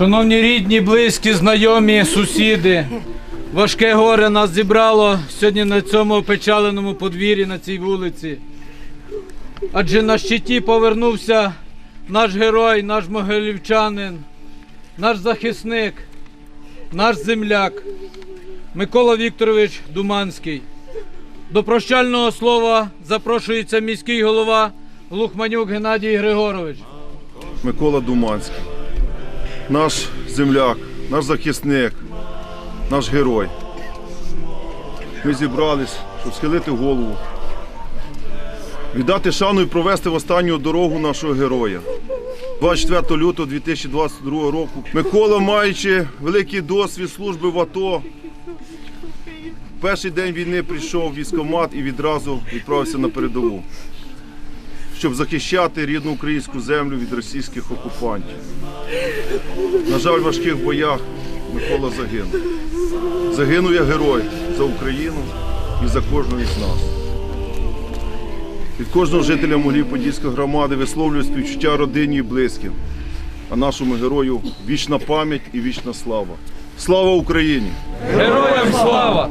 Шановні рідні, близькі, знайомі, сусіди, важке горе нас зібрало сьогодні на цьому опечаленому подвір'ї на цій вулиці. Адже на щиті повернувся наш герой, наш могилівчанин, наш захисник, наш земляк Микола Вікторович Думанський. До прощального слова запрошується міський голова Лухманюк Геннадій Григорович. Микола Думанський. Наш земляк, наш захисник, наш герой. Ми зібрались, щоб схилити голову, віддати шану і провести в останню дорогу нашого героя. 24 лютого 2022 року Микола, маючи великий досвід служби в АТО, в перший день війни прийшов в військкомат і відразу відправився на передову щоб захищати рідну українську землю від російських окупантів. На жаль, в важких боях Микола загинув. Загинув як герой за Україну і за кожного із нас. Від кожного жителя Могилів Подільської громади висловлюю співчуття родині і близьким, а нашому герою вічна пам'ять і вічна слава. Слава Україні! Героям слава!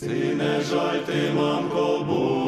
Сине жаль ти, мамко, будь.